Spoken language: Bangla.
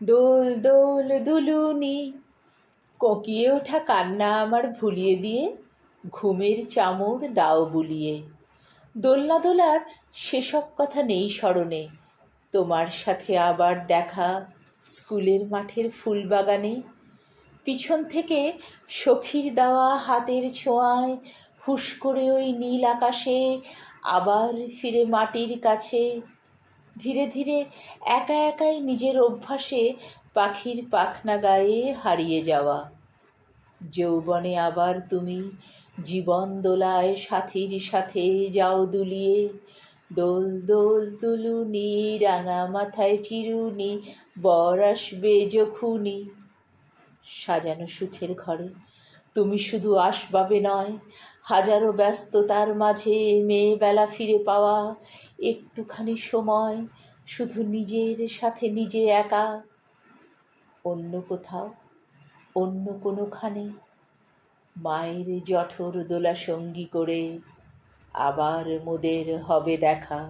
দোল দোল দুলুনি। কোকিয়ে ওঠা কান্না আমার ভুলিয়ে দিয়ে ঘুমের চামর দাও বুলিয়ে। দোলনা দোলার সেসব কথা নেই স্মরণে। তোমার সাথে আবার দেখা স্কুলের মাঠের ফুলবাগানে। পিছন থেকে সখীর দেওয়া হাতের ছোঁয়ায় হুশ করে ওই নীল আকাশে আবার ফিরে মাটির কাছে। ধীরে ধীরে একা একাই নিজের অভ্যাসে পাখির পাখনা গায়ে হারিয়ে যাওয়া। যৌবনে আবার তুমি জীবন দোলায় সাথীর সাথে যাও দুলিয়ে। দোল দোল তুলুনি, রাঙা মাথায় চিরুনি, বর আসবে যখুনি। সাজানো সুখের ঘরে তুমি শুধু আসবাবে নয়, হাজারো ব্যস্ততার মাঝে মেয়ে বেলা ফিরে পাওয়া, একটুখানি সময় শুধু নিজের সাথে নিজে একা, অন্য কোথাও, অন্য কোনোখানে। মায়ের জঠর দোলা সঙ্গী করে আবার মোদের হবে দেখা।